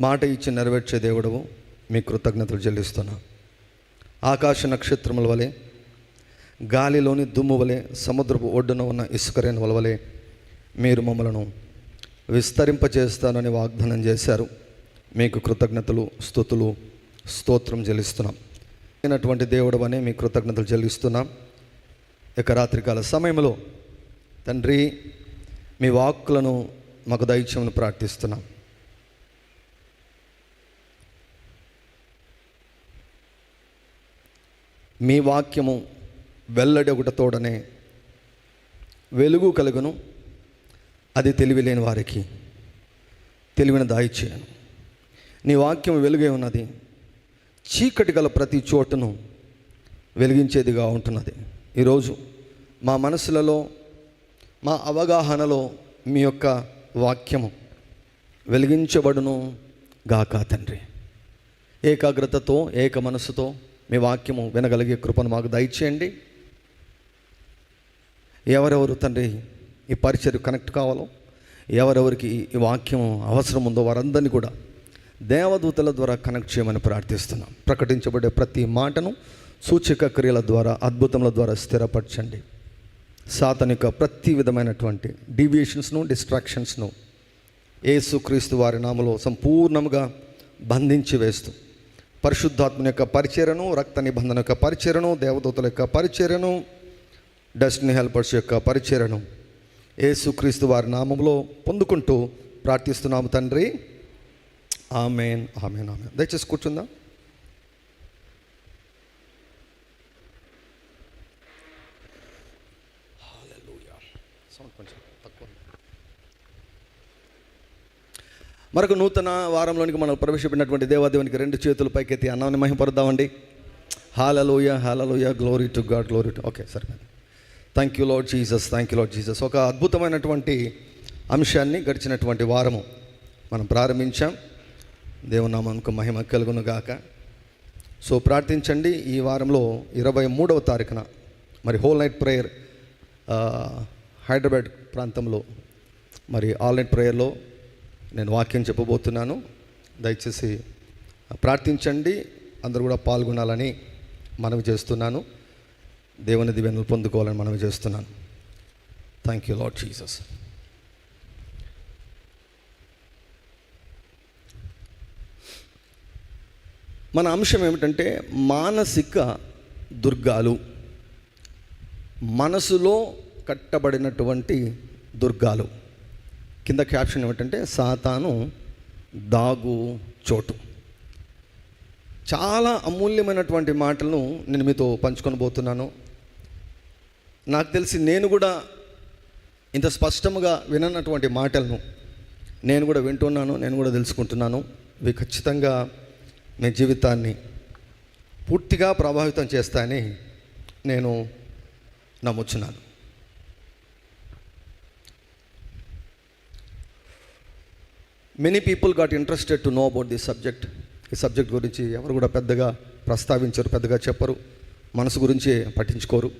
మాట ఇచ్చి నెరవేర్చే దేవుడవు మీ కృతజ్ఞతలు చెల్లిస్తున్నా. ఆకాశ నక్షత్రముల వలె గాలిలోని దుమ్ము వలె సముద్రపు ఒడ్డున ఉన్న ఇసుకరేణుల వలె మీరు మమ్మలను విస్తరింపజేస్తానని వాగ్దానం చేశారు. మీకు కృతజ్ఞతలు స్తుతులు స్తోత్రం చెల్లిస్తున్నాం. అయినటువంటి దేవుడు అని మీ కృతజ్ఞతలు చెల్లిస్తున్నాం. ఇక రాత్రికాల సమయంలో తండ్రి మీ వాక్కులను మాకు దైత్యమును ప్రార్థిస్తున్నాం. మీ వాక్యము వెల్లడి ఒకటతోడనే వెలుగు కలుగును. అది తెలివి లేని వారికి తెలివిని దాయిచ్చేయను నీ వాక్యం వెలుగే ఉన్నది. చీకటి గల ప్రతి చోటును వెలిగించేదిగా ఉంటున్నది. ఈరోజు మా మనసులలో మా అవగాహనలో మీ యొక్క వాక్యము వెలిగించబడును గాక తండ్రి. ఏకాగ్రతతో ఏక మనసుతో మీ వాక్యము వినగలిగే కృపను మాకు దయచేయండి. ఎవరెవరు తండ్రి ఈ పరిచయం కనెక్ట్ కావాలో ఎవరెవరికి ఈ వాక్యం అవసరం ఉందో వారందరినీ కూడా దేవదూతల ద్వారా కనెక్ట్ చేయమని ప్రార్థిస్తున్నాం. ప్రకటించబడే ప్రతి మాటను సూచక క్రియల ద్వారా అద్భుతముల ద్వారా స్థిరపరచండి. సాతనిక ప్రతి విధమైనటువంటి డీవియేషన్స్ను డిస్ట్రాక్షన్స్ను ఏసుక్రీస్తు వారి నామలో సంపూర్ణముగా బంధించి వేస్తూ పరిశుద్ధాత్మ యొక్క పరిచర్యను రక్త నిబంధన యొక్క పరిచర్యను దేవదూతల యొక్క పరిచర్యను డెస్టినీ హెల్పర్స్ యొక్క పరిచర్యను యేసుక్రీస్తు వారి నామంలో పొందుకుంటూ ప్రార్థిస్తున్నాము తండ్రి. Amen amen amen. దయచేసి కూర్చుందా. మరొక నూతన వారంలోనికి మనం ప్రవేశపెట్టినటువంటి దేవాదేవునికి రెండు చేతులు పైకెత్తి అన్నాన్ని మహిమపరుద్దామండి hallelujah hallelujah glory to God glory to okay సరే thank you Lord Jesus thank you Lord Jesus ఒక అద్భుతమైనటువంటి అంశాన్ని గడిచినటువంటి వారము మనం ప్రారంభించాం. దేవునామానికి మహిమ కలుగును గాక. సో ప్రార్థించండి ఈ వారంలో ఇరవై మూడవ తారీఖున మరి హోల్ నైట్ ప్రేయర్ హైదరాబాద్ ప్రాంతంలో మరి ఆల్ నైట్ ప్రేయర్లో నేను వాక్యం చెప్పబోతున్నాను. దయచేసి ప్రార్థించండి. అందరూ కూడా పాల్గొనాలని మనవి చేస్తున్నాను. దేవుని దివ్యను పొందుకోవాలని మనవి చేస్తున్నాను. థ్యాంక్ యూ లాడ్ జీసస్ మన అంశం ఏమిటంటే మానసిక దుర్గాలు. మనసులో కట్టబడినటువంటి దుర్గాలు. కింద క్యాప్షన్ ఏమిటంటే సాతాను దాగు చోటు. చాలా అమూల్యమైనటువంటి మాటలను నేను మీతో పంచుకొని పోతున్నాను నాకు తెలిసి నేను కూడా ఇంత స్పష్టముగా విననటువంటి మాటలను నేను కూడా వింటున్నాను నేను కూడా తెలుసుకుంటున్నాను. ఇవి ఖచ్చితంగా మీ జీవితాన్ని పూర్తిగా ప్రభావితం చేస్తాయని నేను నమ్ముచున్నాను. Many people got interested to know about this subject ఈ సబ్జెక్ట్ గురించి ఎవరు కూడా పెద్దగా ప్రస్తావించరు పెద్దగా చెప్పరు మనసు గురించి పట్టించుకోరు.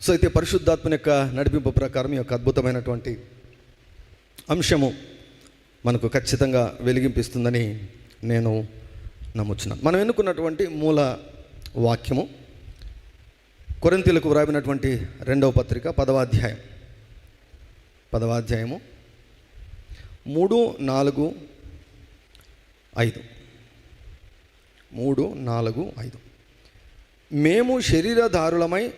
సో అయితే పరిశుద్ధాత్మ యొక్క నడిపింపు ప్రకారం ఈ యొక్క అద్భుతమైనటువంటి అంశము మనకు ఖచ్చితంగా వెలిగింపిస్తుందని నేను నమ్ముచున్నాను. మనం ఎన్నుకున్నటువంటి మూల వాక్యము కొరింతీలకు వ్రాయినటువంటి రెండవ పత్రిక పదవాధ్యాయం పదవాధ్యాయము మూడు నాలుగు ఐదు. మూడు నాలుగు ఐదు. మేము శరీరధారులమై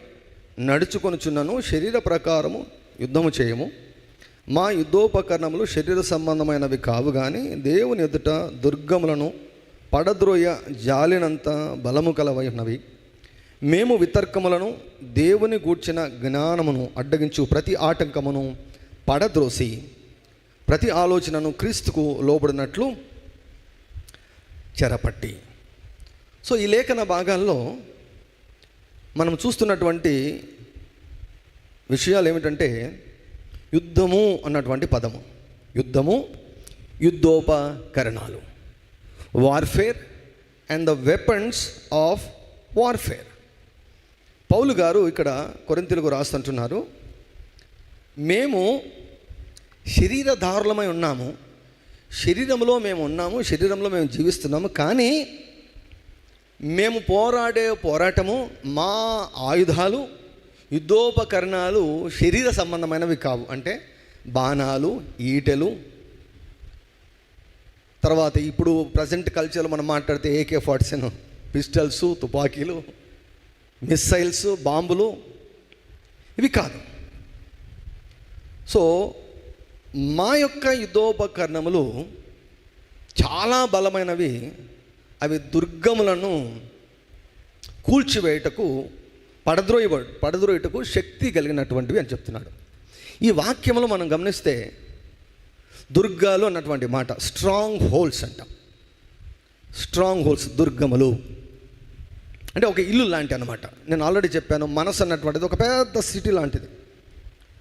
నడుచుకొనుచున్నను శరీర ప్రకారము యుద్ధము చేయము. మా యుద్ధోపకరణములు శరీర సంబంధమైనవి కావు కానీ దేవుని ఎదుట దుర్గములను పడద్రోయ జాలినంత బలము కలవై ఉన్నవి మేము వితర్కములను దేవుని గూర్చిన జ్ఞానమును అడ్డగించు ప్రతి ఆటంకమును పడద్రోసి ప్రతి ఆలోచనను క్రీస్తుకు లోబడినట్లు చెరపట్టి. సో ఈ లేఖన భాగాల్లో మనం చూస్తున్నటువంటి విషయాలు ఏమిటంటే యుద్ధము అన్నటువంటి పదము. యుద్ధము యుద్ధోపకరణాలు. Warfare and the weapons of warfare పౌలు గారు ఇక్కడ కొరింతలకు రాస్తుంటున్నారు మేము శరీరధారులమై ఉన్నాము. శరీరంలో మేము ఉన్నాము శరీరంలో మేము జీవిస్తున్నాము. కానీ మేము పోరాడే పోరాటము మా ఆయుధాలు యుద్ధోపకరణాలు శరీర సంబంధమైనవి కావు. అంటే బాణాలు ఈటెలు. తర్వాత ఇప్పుడు ప్రజెంట్ కల్చర్లో మనం మాట్లాడితే ఏకే ఫార్టీ పిస్టల్స్ తుపాకీలు మిస్సైల్స్ బాంబులు. ఇవి కాదు. సో మా యొక్క యుద్ధోపకరణములు చాలా బలమైనవి. అవి దుర్గములను కూల్చివేయటకు పడద్రోయ పడద్రోయటకు శక్తి కలిగినటువంటివి అని చెప్తున్నాడు. ఈ వాక్యములు మనం గమనిస్తే దుర్గాలు అన్నటువంటి మాట స్ట్రాంగ్ హోల్స్ అంట. స్ట్రాంగ్ హోల్స్ దుర్గములు. అంటే ఒక ఇల్లు లాంటి అనమాట నేను ఆల్రెడీ చెప్పాను మనసు అన్నటువంటిది ఒక పెద్ద సిటీ లాంటిది.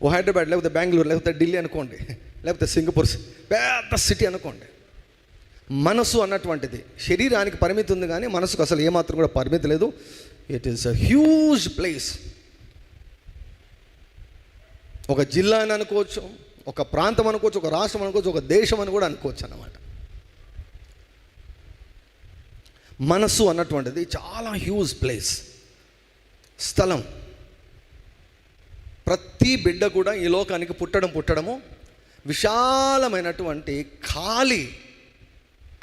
ఓ హైదరాబాద్ లేకపోతే బెంగళూరు లేకపోతే ఢిల్లీ అనుకోండి లేకపోతే సింగపూర్ పెద్ద సిటీ అనుకోండి. మనసు అన్నటువంటిది. శరీరానికి పరిమితి ఉంది కానీ మనసుకు అసలు ఏమాత్రం కూడా పరిమితి లేదు. It is a huge place ఒక జిల్లా అని అనుకోవచ్చు ఒక ప్రాంతం అనుకోవచ్చు ఒక రాష్ట్రం అనుకోవచ్చు ఒక దేశం అని కూడా అనుకోవచ్చు అన్నమాట. మనసు అన్నటువంటిది చాలా హ్యూజ్ ప్లేస్ స్థలం. ప్రతి బిడ్డ కూడా ఈ లోకానికి పుట్టడం పుట్టడము విశాలమైనటువంటి ఖాళీ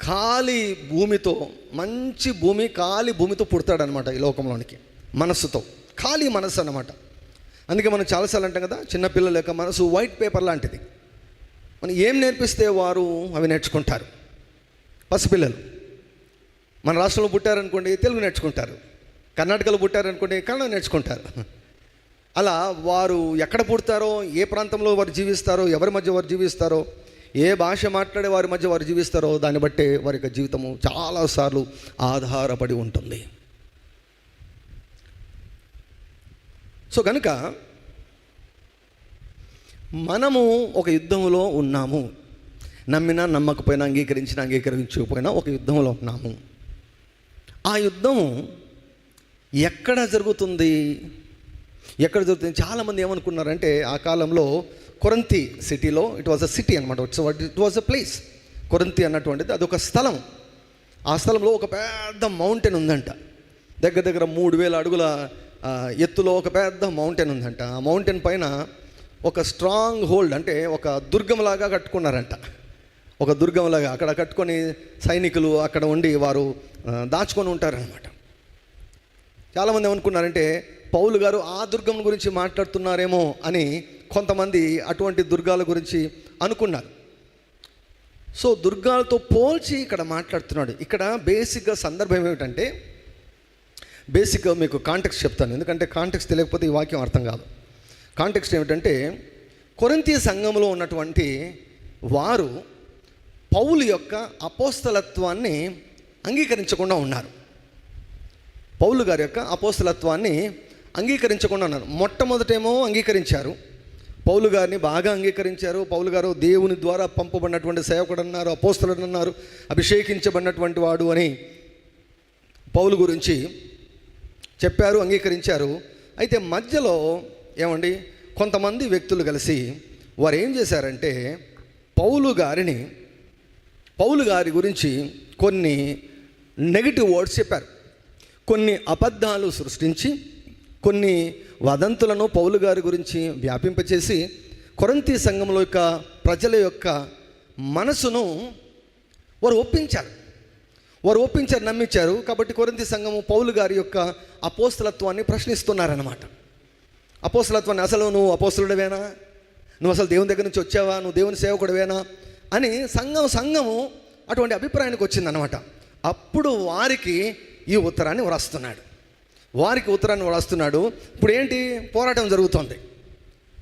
ఖాళీ భూమితో మంచి భూమి ఖాళీ భూమితో పుడతాడనమాట ఈ లోకంలోనికి మనస్సుతో. ఖాళీ మనస్సు అనమాట అందుకే మనం చాలాసార్లు అంటాం కదా చిన్నపిల్లల యొక్క మనసు వైట్ పేపర్ లాంటిది. మనం ఏం నేర్పిస్తే వారు అవి నేర్చుకుంటారు? పసిపిల్లలు. మన రాష్ట్రంలో పుట్టారనుకోండి తెలుగు నేర్చుకుంటారు. కర్ణాటకలో పుట్టారనుకోండి కన్నడ నేర్చుకుంటారు. అలా వారు ఎక్కడ పుడతారో ఏ ప్రాంతంలో వారు జీవిస్తారో ఎవరి మధ్య వారు జీవిస్తారో ఏ భాష మాట్లాడే వారి మధ్య వారు జీవిస్తారో దాన్ని బట్టే వారి యొక్క జీవితము చాలాసార్లు ఆధారపడి ఉంటుంది. సో కనుక మనము ఒక యుద్ధంలో ఉన్నాము. నమ్మినా నమ్మకపోయినా అంగీకరించినా అంగీకరించకపోయినా ఒక యుద్ధంలో ఉన్నాము. ఆ యుద్ధము ఎక్కడ జరుగుతుంది? ఎక్కడ దొరుకుతుంది చాలామంది ఏమనుకున్నారంటే ఆ కాలంలో కొరంతి సిటీలో ఇట్ వాజ్ అ సిటీ అనమాట it's it was a place కొరంతి అన్నటువంటిది అదొక స్థలం. ఆ స్థలంలో ఒక పెద్ద మౌంటైన్ ఉందంట. దగ్గర దగ్గర మూడు వేల అడుగుల ఎత్తులో ఒక పెద్ద మౌంటైన్ ఉందంట. ఆ మౌంటైన్ పైన ఒక స్ట్రాంగ్ హోల్డ్ అంటే ఒక దుర్గంలాగా కట్టుకున్నారంట. ఒక దుర్గంలాగా అక్కడ కట్టుకొని సైనికులు అక్కడ ఉండి వారు దాచుకొని ఉంటారనమాట చాలామంది ఏమనుకున్నారంటే పౌలు గారు ఆ దుర్గం గురించి మాట్లాడుతున్నారేమో అని కొంతమంది అటువంటి దుర్గాల గురించి అనుకున్నారు. సో దుర్గాలతో పోల్చి ఇక్కడ మాట్లాడుతున్నాడు. ఇక్కడ బేసిక్గా సందర్భం ఏమిటంటే బేసిక్గా మీకు కాంటెక్స్ట్ చెప్తాను. ఎందుకంటే కాంటెక్స్ట్ తెలియకపోతే ఈ వాక్యం అర్థం కాదు. కాంటెక్స్ట్ ఏమిటంటే కొరంతీ సంఘంలో ఉన్నటువంటి వారు పౌలు యొక్క అపోస్తలత్వాన్ని అంగీకరించకుండా ఉన్నారు. పౌలు గారి యొక్క అపోస్తలత్వాన్ని అంగీకరించకుండా ఉన్నారు మొట్టమొదటేమో అంగీకరించారు. పౌలు గారిని బాగా అంగీకరించారు. పౌలు గారు దేవుని ద్వారా పంపబడినటువంటి సేవకుడు అన్నారు అపోస్తలుడు అన్నారు అభిషేకించబడినటువంటి వాడు అని పౌలు గురించి చెప్పారు అంగీకరించారు. అయితే మధ్యలో ఏమండి కొంతమంది వ్యక్తులు కలిసి వారు ఏం చేశారంటే పౌలు గారిని పౌలు గారి గురించి కొన్ని నెగిటివ్ వర్డ్స్ చెప్పారు. కొన్ని అబద్ధాలు సృష్టించి కొన్ని వదంతులను పౌలు గారి గురించి వ్యాపింపచేసి కొరంతి సంఘంలో యొక్క ప్రజల యొక్క మనసును వారు ఒప్పించారు. వారు ఒప్పించారు నమ్మించారు. కాబట్టి కొరింతి సంఘము పౌలు గారి యొక్క అపోస్తలత్వాన్ని ప్రశ్నిస్తున్నారన్నమాట. అపోస్తలత్వాన్ని అసలు నువ్వు అపోస్తలుడవేనా? నువ్వు అసలు దేవుని దగ్గర నుంచి వచ్చావా? నువ్వు దేవుని సేవకుడివేనా? అని సంఘం సంఘము అటువంటి అభిప్రాయానికి వచ్చిందనమాట అప్పుడు వారికి ఈ ఉత్తరాన్ని వ్రాస్తున్నాడు. వారికి ఉత్తరాన్ని వ్రాస్తున్నాడు ఇప్పుడు ఏంటి? పోరాటం జరుగుతోంది.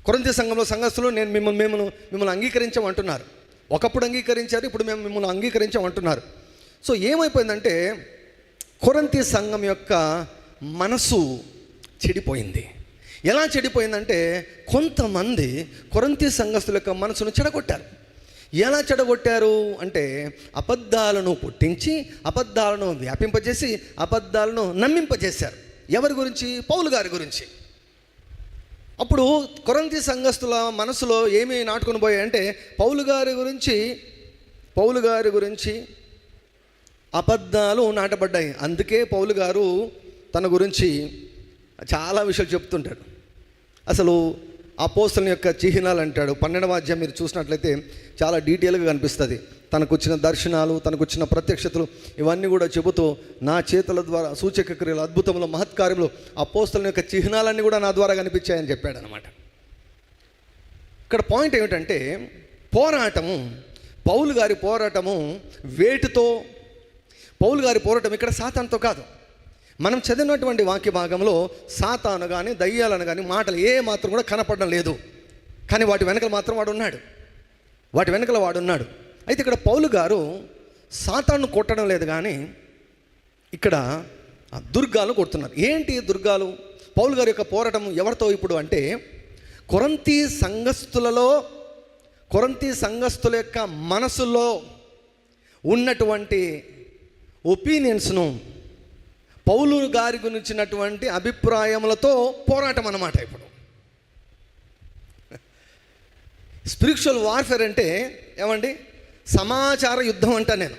కొరంతి సంఘంలో సంఘస్థులు నేను మిమ్మల్ని మేము మిమ్మల్ని అంగీకరించమంటున్నారు ఒకప్పుడు అంగీకరించారు ఇప్పుడు మేము మిమ్మల్ని అంగీకరించమంటున్నారు సో ఏమైపోయిందంటే కొరంతి సంఘం యొక్క మనసు చెడిపోయింది. ఎలా చెడిపోయిందంటే కొంతమంది కొరంతి సంఘస్థుల యొక్క మనసును చెడగొట్టారు. ఎలా చెడగొట్టారు అంటే అబద్ధాలను పుట్టించి అబద్ధాలను వ్యాపింపజేసి అబద్ధాలను నమ్మింపజేశారు. ఎవరి గురించి? పౌలు గారి గురించి. అప్పుడు కొరంతి సంఘస్థుల మనసులో ఏమి నాటుకొని పోయాయంటే పౌలు గారి గురించి పౌలు గారి గురించి అబద్ధాలు నాటబడ్డాయి. అందుకే పౌలు గారు తన గురించి చాలా విషయాలు చెప్తుంటాడు. అసలు అపోస్తల యొక్క చిహ్నాలు అంటాడు. పన్నెండవ అధ్యాయం మీరు చూసినట్లయితే చాలా డీటెయిల్గా కనిపిస్తుంది. తనకు వచ్చిన దర్శనాలు తనకు వచ్చిన ప్రత్యక్షతలు ఇవన్నీ కూడా చెబుతూ నా చేతుల ద్వారా సూచక క్రియలు అద్భుతములు మహత్కార్యములు ఆ పోస్తల యొక్క చిహ్నాలన్నీ కూడా నా ద్వారా కనిపించాయని చెప్పాడు అనమాట ఇక్కడ పాయింట్ ఏమిటంటే పోరాటము పౌలు గారి పోరాటము వేటితో పౌలు గారి పోరాటం ఇక్కడ సాతాన్తో కాదు. మనం చదివినటువంటి వాక్య భాగంలో సాతాను కానీ దయ్యాలను కానీ మాటలు ఏ మాత్రం కూడా కనపడడం లేదు. కానీ వాటి వెనకల మాత్రం వాడు ఉన్నాడు వాటి వెనకల వాడున్నాడు. అయితే ఇక్కడ పౌలు గారు సాతాను కొట్టడం లేదు కానీ ఇక్కడ ఆ దుర్గాలు కొడుతున్నారు. ఏంటి దుర్గాలు? పౌలు గారి యొక్క పోరాటం ఎవరితో ఇప్పుడు అంటే కొరంతి సంఘస్థులలో కొరంతి సంఘస్థుల యొక్క మనసులో ఉన్నటువంటి ఒపీనియన్స్ను పౌలు గారి గురించినటువంటి అభిప్రాయములతో పోరాటం అన్నమాట ఇప్పుడు. స్పిరిచువల్ వార్ఫేర్ అంటే ఏమండి? సమాచార యుద్ధం అంట నేను.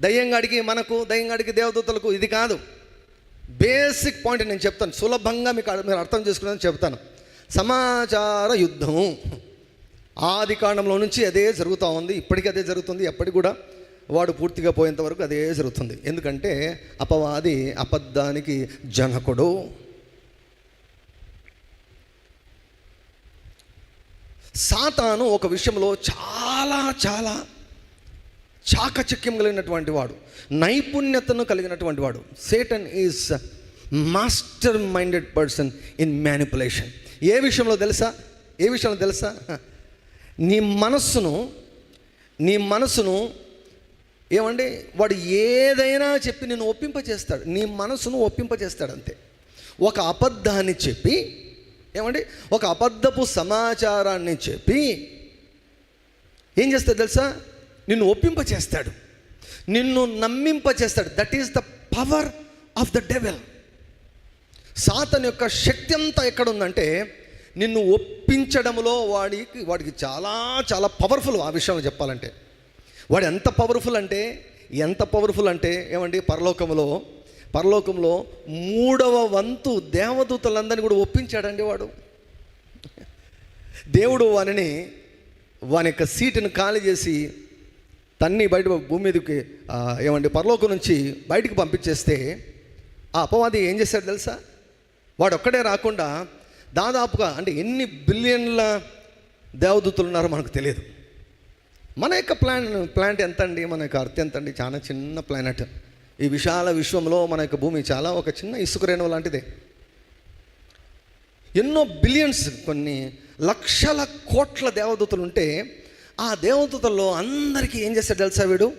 దయ్యంగాడికి మనకు దయ్యంగాడికి దేవదూతలకు ఇది కాదు. బేసిక్ పాయింట్ నేను చెప్తాను. సులభంగా మీకు మీరు అర్థం చేసుకుని చెప్తాను. సమాచార యుద్ధం. ఆది కాండంలో నుంచి అదే జరుగుతూ ఉంది ఇప్పటికీ అదే జరుగుతుంది ఎప్పటికి కూడా వాడు పూర్తిగా పోయేంత వరకు అదే జరుగుతుంది. ఎందుకంటే అపవాది అబద్ధానికి జనకుడు. సాతాను ఒక విషయంలో చాలా చాలా చాకచక్యం కలిగినటువంటి వాడు నైపుణ్యతను కలిగినటువంటి వాడు. Satan is master minded person in manipulation ఏ విషయంలో తెలుసా? ఏ విషయంలో తెలుసా? నీ మనస్సును నీ మనసును ఏమండి? వాడు ఏదైనా చెప్పి నేను ఒప్పింపచేస్తాడు నీ మనసును ఒప్పింపచేస్తాడు అంతే ఒక అబద్ధాన్ని చెప్పి ఏమండి? ఒక అబద్ధపు సమాచారాన్ని చెప్పి ఏం చేస్తాడు తెలుసా? నిన్ను ఒప్పింపచేస్తాడు. నిన్ను నమ్మింపచేస్తాడు. That is the power of the devil Satan యొక్క శక్తి అంతా ఎక్కడ ఉందంటే నిన్ను ఒప్పించడంలో వాడికి వాడికి చాలా చాలా పవర్ఫుల్ ఆ విషయంలో చెప్పాలంటే. వాడు ఎంత పవర్ఫుల్ అంటే ఎంత పవర్ఫుల్ అంటే ఏమండి? పరలోకంలో పరలోకంలో మూడవ వంతు దేవదూతలందరినీ కూడా ఒప్పించాడండి వాడు. దేవుడు వానిని వాని యొక్క సీటును ఖాళీ చేసి తన్ని బయట భూమి మీదకి ఏమండి పరలోకం నుంచి బయటికి పంపించేస్తే ఆ అపవాది ఏం చేశాడు తెలుసా? వాడు ఒక్కడే రాకుండా దాదాపుగా అంటే ఎన్ని బిలియన్ల దేవదూతలు ఉన్నారో మనకు తెలియదు. మన యొక్క ప్లాన్ ప్లాంట్ ఎంత అండి మన యొక్క అర్థం ఎంత అండి చాలా చిన్న ప్లానెట్. ఈ విశాల విశ్వంలో మన యొక్క భూమి చాలా ఒక చిన్న ఇసుక రేణువు లాంటిదే. ఎన్నో బిలియన్స్ కొన్ని లక్షల కోట్ల దేవదూతలు ఉంటే ఆ దేవదూతల్లో అందరికీ ఏం చేస్తాడు తెలుసా వీడు?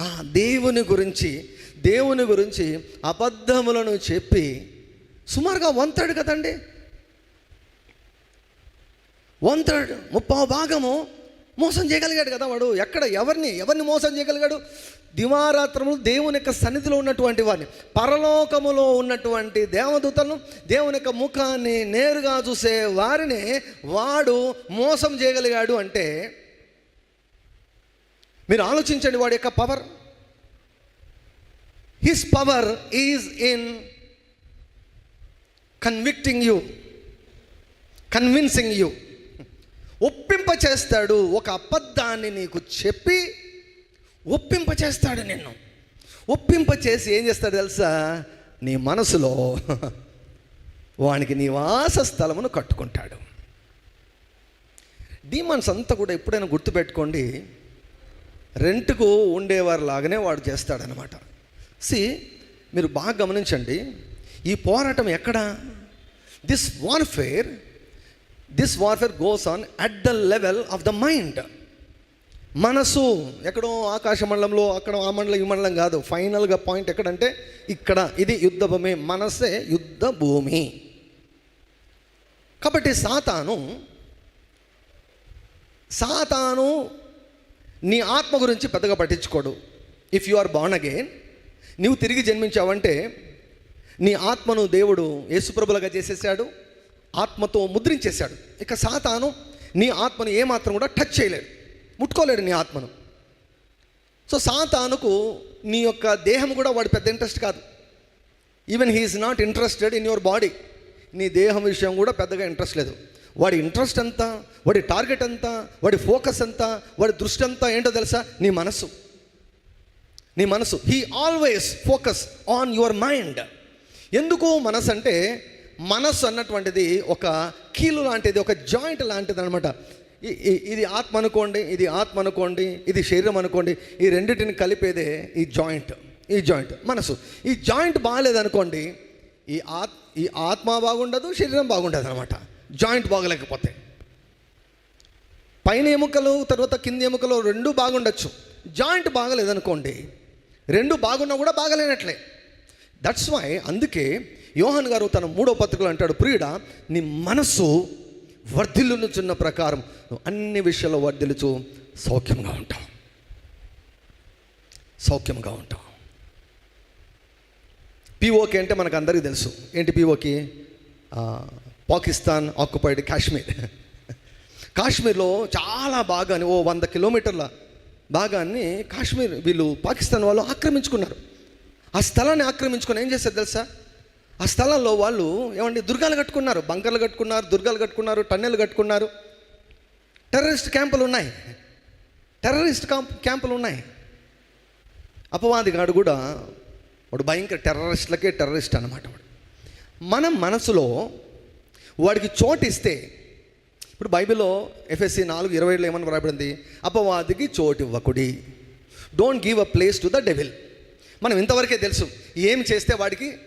ఆ దేవుని గురించి దేవుని గురించి అబద్ధములను చెప్పి సుమారుగా వన్ థర్డ్ కదండి? వన్ థర్డ్ ముప్పావు భాగము మోసం చేయగలిగాడు కదా వాడు. ఎక్కడ? ఎవరిని? ఎవరిని మోసం చేయగలిగాడు? దివారాత్రములు దేవుని యొక్క సన్నిధిలో ఉన్నటువంటి వారిని. పరలోకములో ఉన్నటువంటి దేవదూతలను దేవుని యొక్క ముఖాన్ని నేరుగా చూసే వారిని వాడు మోసం చేయగలిగాడు అంటే మీరు ఆలోచించండి వాడి యొక్క power his power is in convicting you convincing you ఒప్పింప చేస్తాడు ఒక అబద్ధాన్ని నీకు చెప్పి ఒప్పింప చేస్తాడు నిన్ను. ఒప్పింప చేసి ఏం చేస్తాడు తెలుసా? నీ మనసులో వానికి నివాస స్థలమును కట్టుకుంటాడు. డీమన్స్ అంతా కూడా ఎప్పుడైనా గుర్తుపెట్టుకోండి రెంట్కు ఉండేవారు లాగానే వాడు చేస్తాడనమాట. సి మీరు బాగా గమనించండి ఈ పోరాటం ఎక్కడ? This warfare this warfare goes on at the level of the mind మనసు ఎక్కడో ఆకాశ మండలంలో అక్కడ ఆ మండలం ఈ మండలం కాదు. ఫైనల్గా పాయింట్ ఎక్కడంటే ఇక్కడ. ఇది యుద్ధ భూమి మనసే యుద్ధ భూమి కాబట్టి సాతాను సాతాను నీ ఆత్మ గురించి పెద్దగా పట్టించుకోడు. If you are born again నీవు తిరిగి జన్మించావంటే నీ ఆత్మను దేవుడు యేసుప్రభులుగా చేసేసాడు. ఆత్మతో ముద్రించేశాడు. ఇక సాతాను నీ ఆత్మను ఏమాత్రం కూడా టచ్ చేయలేడు. ముట్టుకోలేడు నీ ఆత్మను. సో సాతానుకు నీ యొక్క దేహం కూడా వాడి పెద్ద ఇంట్రెస్ట్ కాదు. Even he is not interested in your body నీ దేహం విషయం కూడా పెద్దగా ఇంట్రెస్ట్ లేదు. వాడి ఇంట్రెస్ట్ అంతా వాడి టార్గెట్ అంతా వాడి ఫోకస్ అంతా వాడి దృష్టి అంతా ఏంటో తెలుసా? నీ మనసు. నీ మనసు. He always focus on your mind ఎందుకు మనసు అంటే మనస్సు అన్నటువంటిది ఒక కీలు లాంటిది ఒక జాయింట్ లాంటిది అనమాట ఇది ఆత్మ అనుకోండి ఇది ఆత్మ అనుకోండి ఇది శరీరం అనుకోండి ఈ రెండింటిని కలిపేదే ఈ జాయింట్ ఈ జాయింట్ మనసు ఈ జాయింట్ బాగాలేదనుకోండి ఈ ఆత్ ఈ ఆత్మ బాగుండదు శరీరం బాగుండదు అనమాట జాయింట్ బాగలేకపోతే. పైన ఎముకలు తర్వాత కింది ఎముకలు రెండు బాగుండొచ్చు. జాయింట్ బాగలేదనుకోండి రెండు బాగున్నా కూడా బాగలేనట్లే. దట్స్ వై అందుకే యోహన్ గారు తన మూడో పత్రికలు అంటాడు ప్రియుడ నీ మనస్సు వర్ధిల్లునుచున్న ప్రకారం నువ్వు అన్ని విషయాల్లో వర్ధిల్లుచు సౌఖ్యంగా ఉంటావు. సౌఖ్యంగా ఉంటావు. పిఓకే అంటే మనకు అందరికీ తెలుసు. ఏంటి పీఓకి పాకిస్తాన్ ఆక్యుపైడ్ కాశ్మీర్. కాశ్మీర్లో చాలా భాగాన్ని ఓ వంద కిలోమీటర్ల భాగాన్ని కాశ్మీర్ వీళ్ళు పాకిస్తాన్ వాళ్ళు ఆక్రమించుకున్నారు. ఆ స్థలాన్ని ఆక్రమించుకొని ఏం చేస్తారు తెలుసా? ఆ స్థలంలో వాళ్ళు ఏమండి దుర్గాలు కట్టుకున్నారు బంకర్లు కట్టుకున్నారు దుర్గాలు కట్టుకున్నారు టన్నెలు కట్టుకున్నారు. టెర్రరిస్ట్ క్యాంపులు ఉన్నాయి. టెర్రరిస్ట్ క్యాంప్ క్యాంపులు ఉన్నాయి. అపవాదిగాడు కూడా వాడు భయంకర టెర్రరిస్ట్లకే టెర్రరిస్ట్ అనమాట వాడు. మనం మనసులో వాడికి చోటు ఇస్తే ఇప్పుడు బైబిల్లో ఎఫ్ఎస్సి నాలుగు ఇరవైలో ఏమని రాబడింది అపవాదికి చోటు ఇవ్వకుడి. Don't give a place to the devil మనం ఇంతవరకే తెలుసు ఏం చేస్తే వాడికి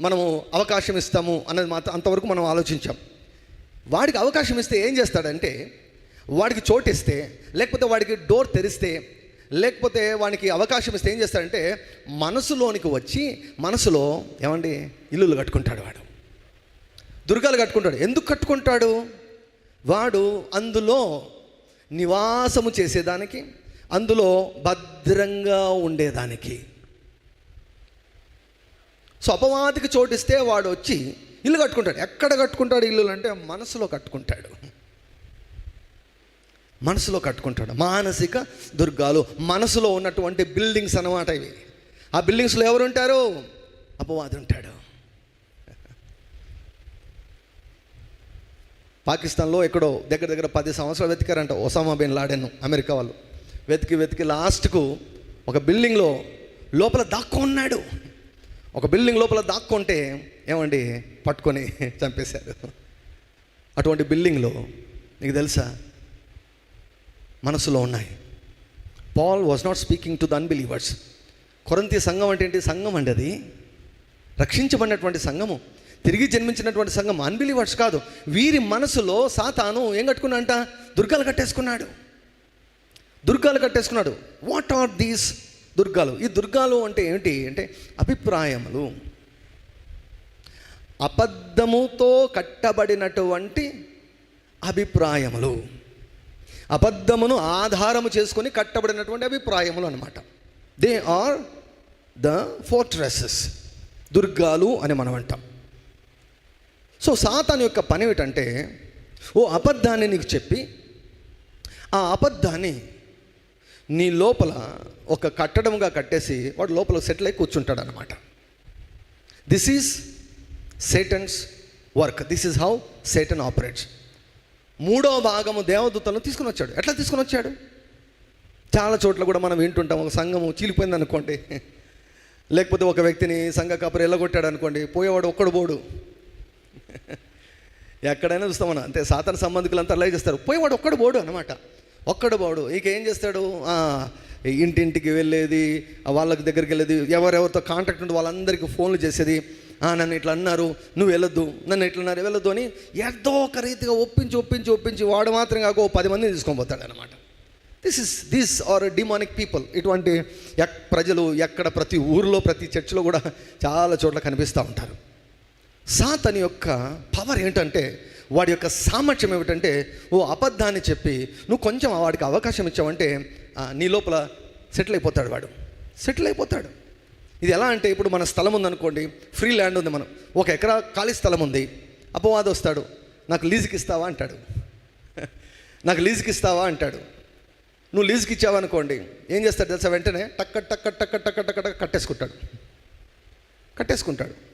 మనము అవకాశం ఇస్తాము అన్నది మాత్రం అంతవరకు మనం ఆలోచించాం. వాడికి అవకాశం ఇస్తే ఏం చేస్తాడంటే వాడికి చోటు ఇస్తే లేకపోతే వాడికి డోర్ తెరిస్తే లేకపోతే వానికి అవకాశం ఇస్తే ఏం చేస్తాడంటే మనసులోనికి వచ్చి మనసులో ఏమండి ఇల్లులు కట్టుకుంటాడు వాడు. దుర్గాలు కట్టుకుంటాడు. ఎందుకు కట్టుకుంటాడు? వాడు అందులో నివాసము చేసేదానికి అందులో భద్రంగా ఉండేదానికి. సో అపవాదికి చోటిస్తే వాడు వచ్చి ఇల్లు కట్టుకుంటాడు. ఎక్కడ కట్టుకుంటాడు ఇల్లు అంటే మనసులో కట్టుకుంటాడు. మనసులో కట్టుకుంటాడు. మానసిక దుర్గాలు మనసులో ఉన్నటువంటి బిల్డింగ్స్ అనమాట ఇవి. ఆ బిల్డింగ్స్లో ఎవరు ఉంటారు అపవాది ఉంటాడు పాకిస్తాన్లో ఎక్కడో దగ్గర దగ్గర పది సంవత్సరాలు వెతికారంట ఒసామా బిన్ లాడెన్ అమెరికా వాళ్ళు. వెతికి వెతికి లాస్ట్కు ఒక బిల్డింగ్లో లోపల దాక్కున్నాడు. ఒక బిల్డింగ్ లోపల దాక్కుంటే ఏమండి? పట్టుకొని చంపేశారు. అటువంటి బిల్డింగ్లో నీకు తెలుసా? మనసులో ఉన్నాయి. Paul was not speaking to the unbelievers కొరంతి సంఘం అంటే ఏంటి? సంఘం అండి అది. రక్షించబడినటువంటి సంఘము. తిరిగి జన్మించినటువంటి సంఘం అన్బిలీవర్స్ కాదు. వీరి మనసులో సాతాను ఏం కట్టుకున్నాడంట? దుర్గాలు కట్టేసుకున్నాడు. దుర్గాలు కట్టేసుకున్నాడు. వాట్ ఆర్ దీస్ దుర్గాలు. ఈ దుర్గాలు అంటే ఏమిటి? అంటే అభిప్రాయములు. అబద్ధముతో కట్టబడినటువంటి అభిప్రాయములు. అబద్ధమును ఆధారము చేసుకొని కట్టబడినటువంటి అభిప్రాయములు అనమాట దే ఆర్ ద ఫోర్ట్రెసెస్ దుర్గాలు అని మనం అంటాం. సో సాతాన్ యొక్క పని ఏమిటంటే ఓ అబద్ధాన్ని నీకు చెప్పి ఆ అబద్ధాన్ని నీ లోపల ఒక కట్టడంగా కట్టేసి వాడు లోపల సెటిల్ అయి కూర్చుంటాడు అనమాట this is Satan's work this is how Satan operates మూడో భాగము దేవదూతలను తీసుకుని వచ్చాడు ఎట్లా తీసుకుని వచ్చాడు చాలా చోట్ల కూడా మనం వింటుంటాం. ఒక సంఘము చీలిపోయింది అనుకోండి. లేకపోతే ఒక వ్యక్తిని సంఘ కాపరి ఎల్లగొట్టాడు అనుకోండి. పోయేవాడు ఒక్కడు పోడు. ఎక్కడైనా చూస్తామన్నా అంతే సాతన సంబంధికులంతా అలా చేస్తారు. పోయేవాడు ఒక్కడు పోడు అనమాట ఒక్కడు వాడు. ఇక ఏం చేస్తాడు? ఇంటింటికి వెళ్ళేది వాళ్ళకి దగ్గరికి వెళ్ళేది ఎవరెవరితో కాంటాక్ట్ ఉంటే వాళ్ళందరికీ ఫోన్లు చేసేది. నన్ను ఇట్లా అన్నారు నువ్వు వెళ్ళొద్దు నన్ను ఇట్లా అన్నారు వెళ్ళొద్దు అని ఏదో ఒక రీతిగా ఒప్పించి ఒప్పించి ఒప్పించి వాడు మాత్రం కాక ఓ పది మందిని తీసుకొని పోతాడు అనమాట this is this are demonic people ఇటువంటి ఎక్ ప్రజలు ఎక్కడ ప్రతి ఊరిలో ప్రతి చర్చిలో కూడా చాలా చోట్ల కనిపిస్తూ ఉంటారు. సాతని యొక్క పవర్ ఏంటంటే వాడి యొక్క సామర్థ్యం ఏమిటంటే ఓ అబద్ధాన్ని చెప్పి నువ్వు కొంచెం వాడికి అవకాశం ఇచ్చావంటే నీ లోపల సెటిల్ అయిపోతాడు వాడు. సెటిల్ అయిపోతాడు. ఇది ఎలా అంటే ఇప్పుడు మన స్థలం ఉందనుకోండి ఫ్రీ ల్యాండ్ ఉంది మనం. ఒక ఎకరా ఖాళీ స్థలం ఉంది. అపవాదం వస్తాడు. నాకు లీజుకి ఇస్తావా? అంటాడు. నాకు లీజుకి ఇస్తావా? అంటాడు. నువ్వు లీజుకి ఇచ్చావనుకోండి ఏం చేస్తాడు తెలుసా? వెంటనే టక్క టక్క టక్క టక్క టక్క టక్క కట్టేసుకుంటాడు. కట్టేసుకుంటాడు.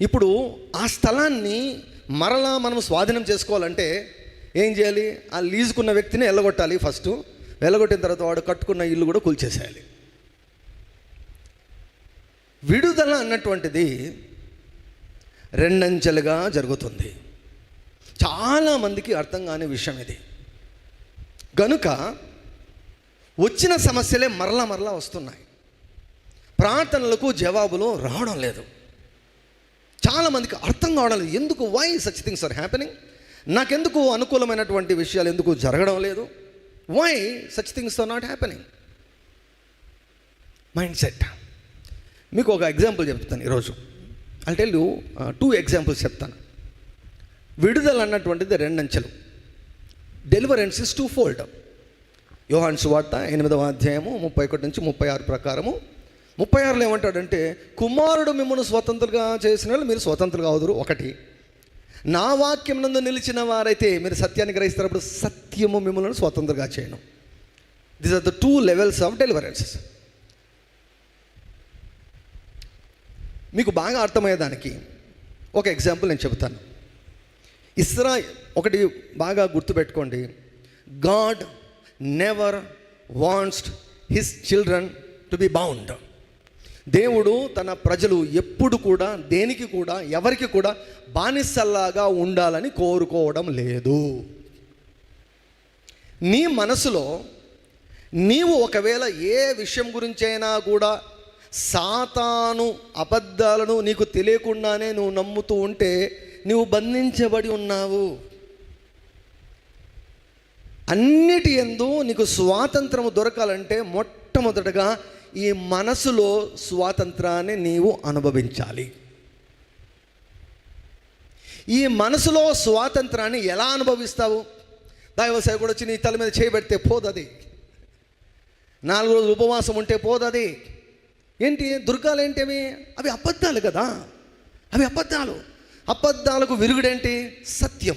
ఇప్పుడు ఆ స్థలాన్ని మరలా మనం స్వాధీనం చేసుకోవాలంటే ఏం చేయాలి? ఆ లీజుకున్న వ్యక్తిని వెళ్ళగొట్టాలి ఫస్ట్. వెళ్ళగొట్టిన తర్వాత వాడు కట్టుకున్న ఇల్లు కూడా కూల్చేసేయాలి. విడుదల అన్నటువంటిది రెండంచెలుగా జరుగుతుంది. చాలామందికి అర్థం కాని విషయం ఇది. గనుక వచ్చిన సమస్యలే మరలా మరలా వస్తున్నాయి. ప్రార్థనలకు జవాబులు రావడం లేదు. చాలామందికి అర్థం కావడం లేదు. ఎందుకు? Why such things are happening నాకెందుకు అనుకూలమైనటువంటి విషయాలు ఎందుకు జరగడం లేదు? Why such things are not happening mind set మీకు ఒక ఎగ్జాంపుల్ చెప్తాను ఈరోజు. అంటే టూ ఎగ్జాంపుల్స్ చెప్తాను. విడుదల అన్నటువంటిది రెండంచెలు డెలివరెన్స్ ఇస్ టూ ఫోల్డ్ యోహాన్స్ వార్త ఎనిమిదవ అధ్యాయము ముప్పై ఒకటి నుంచి ముప్పై ఆరు ప్రకారము ముప్పై ఆరులో ఏమంటాడంటే కుమారుడు మిమ్మల్ని స్వతంత్రులుగా చేసిన వాళ్ళు మీరు స్వతంత్రులు కావదురు ఒకటి. నా వాక్యం నందు నిలిచిన వారైతే మీరు సత్యాన్ని గ్రహిస్తున్నప్పుడు సత్యము మిమ్మల్ని స్వతంత్రంగా చేయను. This are the two levels of deliverances మీకు బాగా అర్థమయ్యేదానికి ఒక ఎగ్జాంపుల్ నేను చెబుతాను. ఇస్రా ఒకటి బాగా గుర్తుపెట్టుకోండి. God never wants his children to be bound దేవుడు తన ప్రజలు ఎప్పుడు కూడా దేనికి కూడా ఎవరికి కూడా బానిసల్లాగా ఉండాలని కోరుకోవడం లేదు. నీ మనసులో నీవు ఒకవేళ ఏ విషయం గురించైనా కూడా సాతాను అబద్ధాలను నీకు తెలియకుండానే నువ్వు నమ్ముతూ ఉంటే నువ్వు బంధించబడి ఉన్నావు. అన్నిటి ఎందు నీకు స్వాతంత్రము దొరకాలంటే మొట్టమొదటగా ఈ మనసులో స్వాతంత్రాన్ని నీవు అనుభవించాలి. ఈ మనసులో స్వాతంత్రాన్ని ఎలా అనుభవిస్తావు? దైవ కూడా వచ్చి నీ తల మీద చేయబెడితే పోదది. నాలుగు రోజులు ఉపవాసం ఉంటే పోదది. ఏంటి? దుర్గాలు ఏంటివి? అవి అబద్ధాలు కదా. అవి అబద్ధాలు. అబద్ధాలకు విరుగుడేంటి? సత్యం.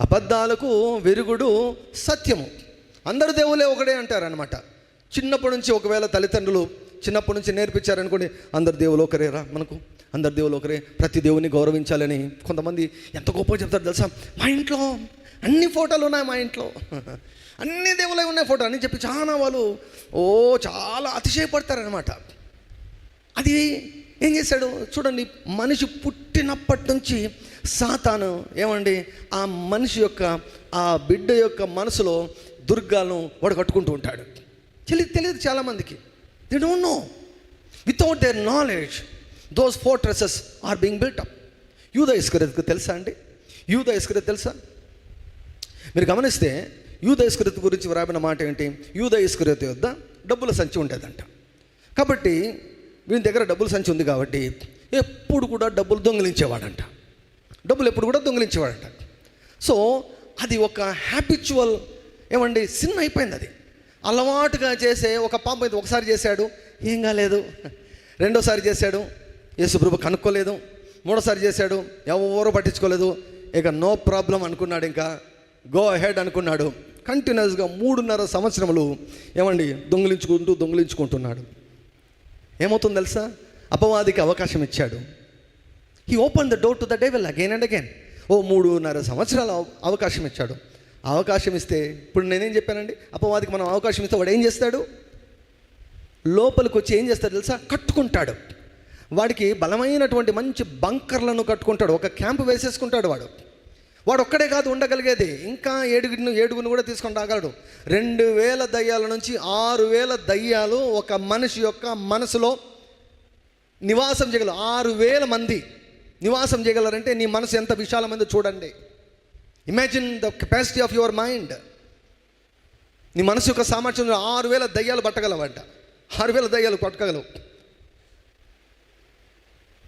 అబద్ధాలకు విరుగుడు సత్యము. అందరు దేవులే ఒకడే అంటారనమాట చిన్నప్పటి నుంచి ఒకవేళ తల్లిదండ్రులు చిన్నప్పటి నుంచి నేర్పించారనుకోండి అందరు దేవులు ఒకరేరా మనకు. అందరు దేవులు ఒకరే. ప్రతి దేవుని గౌరవించాలని కొంతమంది ఎంత గొప్ప చెప్తారు తెలుసా? మా ఇంట్లో అన్ని ఫోటోలు ఉన్నాయి మా ఇంట్లో. అన్ని దేవులై ఉన్నాయి ఫోటో అని చెప్పి చాలా వాళ్ళు ఓ చాలా అతిశయపడతారనమాట అది ఏం చేశాడు? చూడండి మనిషి పుట్టినప్పటి నుంచి సాతాను ఏమండి ఆ మనిషి యొక్క ఆ బిడ్డ యొక్క మనసులో దుర్గాలను వాడు కట్టుకుంటూ ఉంటాడు. తెలియదు తెలియదు చాలామందికి. They don't know without their knowledge those fortresses are being built యూద ఇస్కరెత్కు తెలుసా అండి? యూద ఇస్కరెత్ తెలుసా? మీరు గమనిస్తే యూద ఇస్కరెత్ గురించి వ్రాపిన మాట ఏంటి? యూద ఇస్కరెత్ యొద్ద డబ్బుల సంచి ఉండేదంట. కాబట్టి వీని దగ్గర డబ్బుల సంచి ఉంది కాబట్టి ఎప్పుడు కూడా డబ్బులు దొంగిలించేవాడంట. డబ్బులు ఎప్పుడు కూడా దొంగిలించేవాడంట. సో అది ఒక హ్యాబిచువల్ ఏమండి? సిన్ అయిపోయింది అది. అలవాటుగా చేసే ఒక పాప ఇది ఒకసారి చేశాడు ఏం కాలేదు రెండోసారి చేశాడు యేసుప్రభు కనుక్కోలేదు. మూడోసారి చేశాడు ఎవరు పట్టించుకోలేదు. ఇక నో ప్రాబ్లం అనుకున్నాడు ఇంకా. గో అహెడ్ అనుకున్నాడు. కంటిన్యూస్గా మూడున్నర సంవత్సరములు ఏమండి దొంగిలించుకుంటూ దొంగిలించుకుంటున్నాడు. ఏమవుతుంది తెలుసా? అపవాదికి అవకాశం ఇచ్చాడు. He open the door to the devil again and again ఓ మూడున్నర సంవత్సరాల అవకాశం ఇచ్చాడు. అవకాశం ఇస్తే ఇప్పుడు నేనేం చెప్పానండి? అపవాదికి మనం అవకాశం ఇస్తే వాడు ఏం చేస్తాడు? లోపలికి వచ్చి ఏం చేస్తాడు తెలుసా? కట్టుకుంటాడు. వాడికి బలమైనటువంటి మంచి బంకర్లను కట్టుకుంటాడు. ఒక క్యాంప్ వేసేసుకుంటాడు వాడు. వాడు ఒక్కడే కాదు ఉండగలిగేది. ఇంకా ఏడుగురిని ఏడుగురిని కూడా తీసుకొని రాగలడు. రెండు వేల దయ్యాల నుంచి ఆరు వేల దయ్యాలు ఒక మనిషి యొక్క మనసులో నివాసం చేయగలరు ఆరు వేల మంది నివాసం చేయగలరంటే నీ మనసు ఎంత విశాలమైందో చూడండి. Imagine the capacity of your mind నీ మనసు యొక్క సామర్థ్యం ఆరు వేల దయ్యాలు పట్టగలవంట. ఆరు వేల దయ్యాలు పట్టగలవు.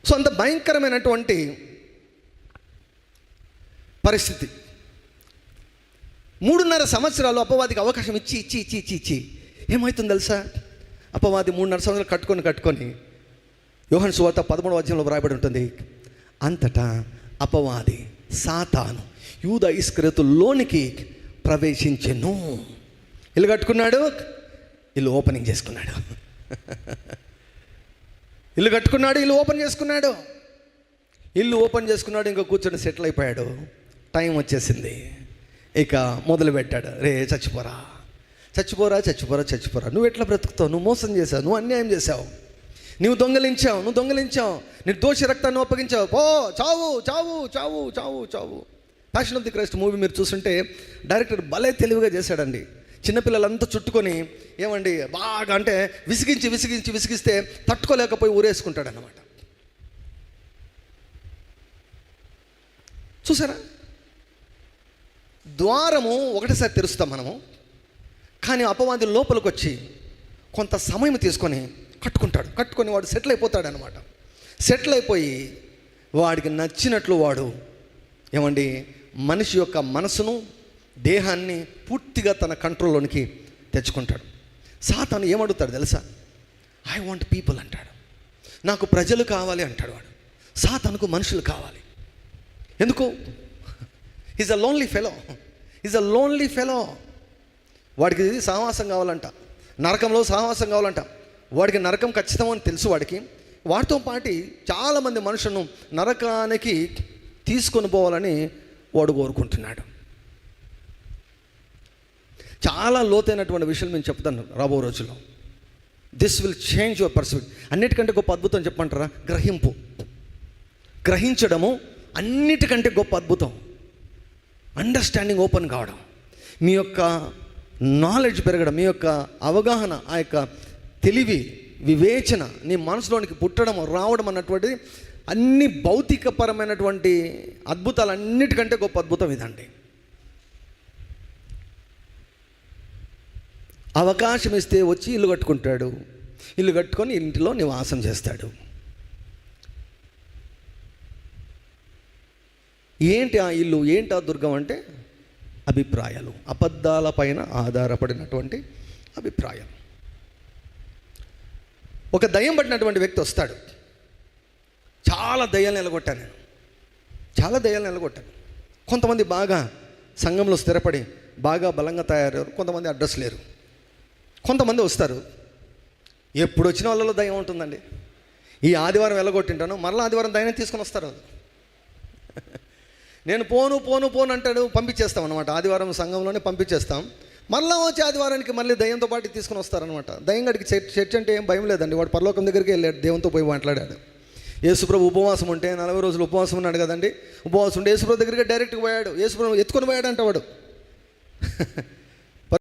సో అంత భయంకరమైనటువంటి పరిస్థితి. మూడున్నర సంవత్సరాలు అపవాదికి అవకాశం ఇచ్చి ఇచ్చి ఇచ్చి ఇచ్చి ఇచ్చి. ఏమవుతుంది తెలుసా? అపవాది మూడున్నర సంవత్సరాలు కట్టుకొని కట్టుకొని యోహన్ సువార్త పదమూడవ అధ్యాయంలో వ్రాయబడి ఉంటుంది. అంతటా అపవాది సాతాను యూద ఇస్క్రతుల్లోనికి ప్రవేశించెను. ఇల్లు కట్టుకున్నాడు ఇల్లు ఓపెనింగ్ చేసుకున్నాడు. ఇల్లు కట్టుకున్నాడు ఇల్లు ఓపెన్ చేసుకున్నాడు. ఇల్లు ఓపెన్ చేసుకున్నాడు ఇంకా కూర్చొని సెటిల్ అయిపోయాడు. టైం వచ్చేసింది. ఇక మొదలు పెట్టాడు రే చచ్చిపోరా. చచ్చిపోరా చచ్చిపోరా చచ్చిపోరా. నువ్వు ఎట్లా బ్రతుకుతావు? నువ్వు మోసం చేసావు నువ్వు అన్యాయం చేసావు నువ్వు దొంగలించావు నువ్వు దొంగలించావు. నేను దోషి రక్తాన్ని ఒప్పగించావు పో చావు చావు చావు చావు చావు. Passion of the Christ movie మీరు చూస్తుంటే డైరెక్టర్ భలే తెలివిగా చేశాడండి. చిన్నపిల్లలంతా చుట్టుకొని ఏమండి బాగా అంటే విసిగించి విసిగించి విసిగిస్తే తట్టుకోలేకపోయి ఊరేసుకుంటాడు అన్నమాట చూసారా? ద్వారము ఒకటేసారి తెరుస్తాం మనము కానీ అపవాది లోపలికి వచ్చి కొంత సమయం తీసుకొని కట్టుకుంటాడు. కట్టుకొని వాడు సెటిల్ అయిపోతాడు అనమాట సెటిల్ అయిపోయి వాడికి నచ్చినట్లు వాడు ఏమండి మనిషి యొక్క మనసును దేహాన్ని పూర్తిగా తన కంట్రోల్లోనికి తెచ్చుకుంటాడు. సాతాను ఏమడుగుతాడు తెలుసా? ఐ వాంట్ పీపుల్ అంటాడు. నాకు ప్రజలు కావాలి అంటాడు వాడు. సాతానుకు మనుషులు కావాలి ఎందుకు? Is a lonely fellow is a lonely fellow వాడికి ఇది సహవాసం కావాలంట. నరకంలో సహవాసం కావాలంట. వాడికి నరకం ఖచ్చితం అని తెలుసు వాడికి. వాడితో పాటి చాలామంది మనుషులను నరకానికి తీసుకొని పోవాలని వాడు కోరుకుంటున్నాడు. చాలా లోతైనటువంటి విషయం నేను చెప్తాను రాబో రోజుల్లో. This will change your percept అన్నిటికంటే గొప్ప అద్భుతం చెప్పంటారా గ్రహింపు. గ్రహించడము అన్నిటికంటే గొప్ప అద్భుతం. అండర్స్టాండింగ్ ఓపెన్ కావడం. మీ యొక్క నాలెడ్జ్ పెరగడం మీ యొక్క అవగాహన ఆ యొక్క తెలివి వివేచన నీ మనసులోనికి పుట్టడం రావడం అన్నటువంటిది అన్ని భౌతికపరమైనటువంటి అద్భుతాలు అన్నిటికంటే గొప్ప అద్భుతం ఇదండి. అవకాశం ఇస్తే వచ్చి ఇల్లు కట్టుకుంటాడు. ఇల్లు కట్టుకొని ఇంటిలో నివాసం చేస్తాడు. ఏంటి ఆ ఇల్లు? ఏంటి ఆ దుర్గం అంటే అభిప్రాయాలు. అబద్ధాలపైన ఆధారపడినటువంటి అభిప్రాయం. ఒక దయ్యం పడినటువంటి వ్యక్తి వస్తాడు. చాలా దయ్యాలు నిలగొట్టాను నేను. చాలా దయ్యాలు నిలగొట్టాను. కొంతమంది బాగా సంఘంలో స్థిరపడి బాగా బలంగా తయారయ్యారు. కొంతమంది అడ్రస్ లేరు. కొంతమంది వస్తారు. ఎప్పుడు వచ్చిన వాళ్ళలో దయ్యం ఉంటుందండి. ఈ ఆదివారం వెళ్ళగొట్టింటాను మరలా ఆదివారం దయ్యం తీసుకొని వస్తారు అది నేను పోను పోను పోను అంటాడు పంపించేస్తాం అనమాట ఆదివారం సంఘంలోనే పంపించేస్తాం. మళ్ళా వచ్చి ఆదివారానికి మళ్ళీ దయ్యంతో పాటు తీసుకుని వస్తారనమాట దయ్యం గడికి చర్చ్ చర్చ్ అంటే ఏం భయం లేదండి. వాడు పరలోకం దగ్గరికి వెళ్ళాడు దేవునితో పోయి మాట్లాడాడు. యేసుప్రభు ఉపవాసం ఉంటే నలభై రోజులు ఉపవాసం ఉన్నాడు కదండి. ఉపవాసం ఉంటే యేసుప్రభు దగ్గరికి డైరెక్ట్గా పోయాడు. యేసుప్రభు ఎత్తుకొని పోయాడు అంట వాడు.